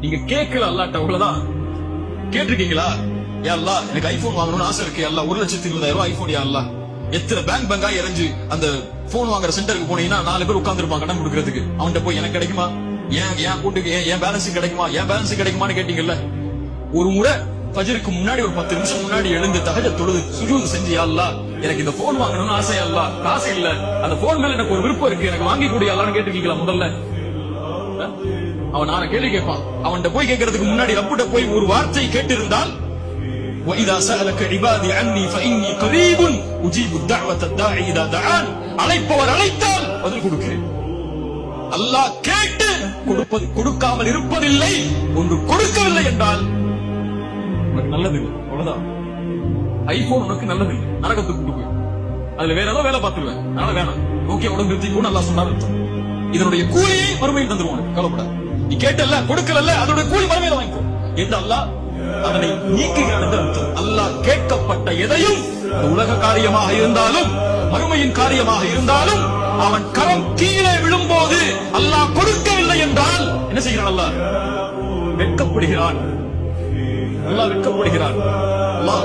நீங்க கேட்கல அல்லாட்ட அவ்வளவுதான். கேட்டிருக்கீங்களா? யா எனக்கு ஐபோன் வாங்கணும்னு ஆசை இருக்கு. எல்லாம் ஒரு லட்சத்தி இருபதாயிரம் ரூபாய் ஐபோன் யாருலாம் எத்தனை பேங்க் பேங்கா இறஞ்சு அந்த போன் வாங்குற சென்டருக்கு போனீங்கன்னா நாலு பேர் உட்கார்ந்துருப்பாங்க கடன் கொடுக்கறதுக்கு. அவன்கிட்ட போய் எனக்கு கிடைக்குமா? ஏன் ஏன் கூட்டுக்கு ஏன் என் பேலன்ஸ் கிடைக்குமா? என் பேலன்ஸ் கிடைக்குமான்னு கேட்டீங்கல்ல? ஒரு முறை பஜருக்கு முன்னாடி ஒரு பத்து நிமிஷம் முன்னாடி எழுந்து தகஜ தொழுது சுஜூது செஞ்சு யா எனக்கு இந்த போன் வாங்கணும்னு ஆசை அல்ல. காசு இல்ல. அந்த போன் மேல எனக்கு ஒரு விருப்பம் இருக்கு. எனக்கு வாங்கி கூடிய அல்லான்னு கேட்டிருக்கீங்களா முதல்ல? அஹ்? அவன் நான கேள்வி கேட்பான் அவன்கிட்ட போய் கேட்கறதுக்கு முன்னாடி ரப்புட்ட போய் ஒரு வார்த்தை கேட்டிருந்தால் وإذا سألك عبادي عني فإني قريب أجيب الدعوة الداعي إذا دعان அழைப்பவர் அழைத்தால் பதில் கொடுக்கிறேன் அல்லாஹ் கேட்டு கொடுப்பது கொடுக்காமல் இருப்பதில்லை ஒன்று கொடுக்கவில்லை என்றால் உனக்கு நல்லதில்லை அவ்வளவுதான் ஐபோன் உனக்கு நல்லதில்லை நரகத்துக்கு கொண்டு போய் அதுல வேற ஏதோ வேலை பார்த்துருவேன் அதனால வேணாம் ஓகே உடம்பு நிறுத்திக்கோ நல்லா சொன்னார் அர்த்தம். இதனுடைய கூலியை மறுமையில் தந்துருவான். கவலைப்படாது. நீ கேட்டல்ல கொடுக்கல அதனுடைய கூலி மறுமையில வாங்கிக்கோ. என்று அல்லாஹ்? அதனை நீக்குகிறான் என்று அல்லாஹ் கேட்கப்பட்ட எதையும் உலக காரியமாக இருந்தாலும் மறுமையின் காரியமாக இருந்தாலும் அவன் கரம் கீழே விழும்போது அல்லாஹ் கொடுக்கவில்லை என்றால் என்ன செய்கிறான் அல்லாஹ்? வெட்கப்படுகிறான். அல்லாஹ் வெட்கப்படுகிறான். அல்லாஹ்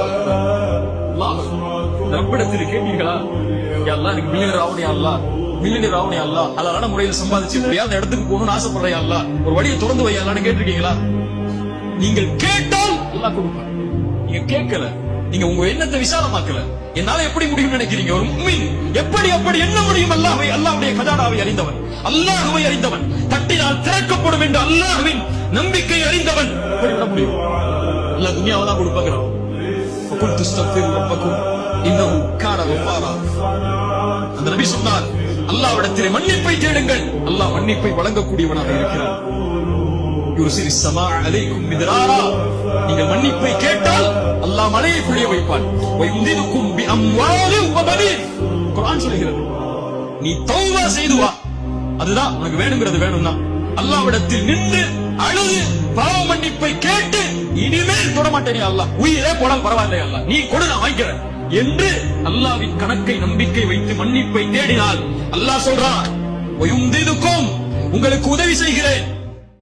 ரப்பிடத்தில் கேட்டீர்களா? எல்லாம் எனக்கு மில்லியனர் ஆகணும் அல்லா மில்லியனர் ஆகணும் அல்லா அழகான முறையில் சம்பாதிச்சு எப்படியாவது இடத்துக்கு போகணும்னு ஆசைப்படுறேன் அல்லா ஒரு வழியை திறந்து வை கேட்டிருக்கீங்களா? நீங்கள் கேட்டால் எல்லாம் கொடுப்பான் நீங்க கேட்கல. நீங்க உங்க எண்ணத்தை விசாலமாக்கல. என்னால எப்படி முடியும்னு நினைக்கிறீங்க? ஒரு மும்மின். எப்படி அப்படி என்ன முடியும்? அல்லாஹை அல்லாஹுடைய கதாடாவை அறிந்தவன். அல்லாஹுவை அறிந்தவன். தட்டினால் திறக்கப்படும் என்று அல்லாஹுவின் நம்பிக்கை அறிந்தவன். எப்படி விட முடியும்? அல்லாஹ் துணியாவதான் கொடுப்பாங்க குண்டு ஸ்தஃபிர் ரப்பக்கும் இன்னும் கான வஃபாரா அந்த நபி சொன்னார் அல்லாவிடத்திலே மன்னிப்பை தேடுங்கள் அல்லாஹ் மன்னிப்பை வழங்கக்கூடியவனாக இருக்கிறார் யுர்சில் சமா அலைக்கும் மிதராரா. நீங்கள் மன்னிப்பை கேட்டால் அல்லாஹ் மலையை புழிய வைப்பான். வைந்திருக்கும் பி அம்வாலி உபபனீன் குர்ஆன் சொல்கிறது நீ தௌவா செய்துவா அதுதான் உனக்கு வேணுங்கிறது வேணும்னா அல்லாஹ்விடத்தில் நின்று அழுது மாட்டேனே அல்ல உயிரே போனால் பரவாயில்லை அல்ல நீ கொடு நான் வாங்கிக்கிறேன். என்று அல்லாஹ்வின் கணக்கை நம்பிக்கை வைத்து மன்னிப்பை தேடினால் அல்லாஹ் சொல்றான் உங்களுக்கு உதவி செய்கிறேன்.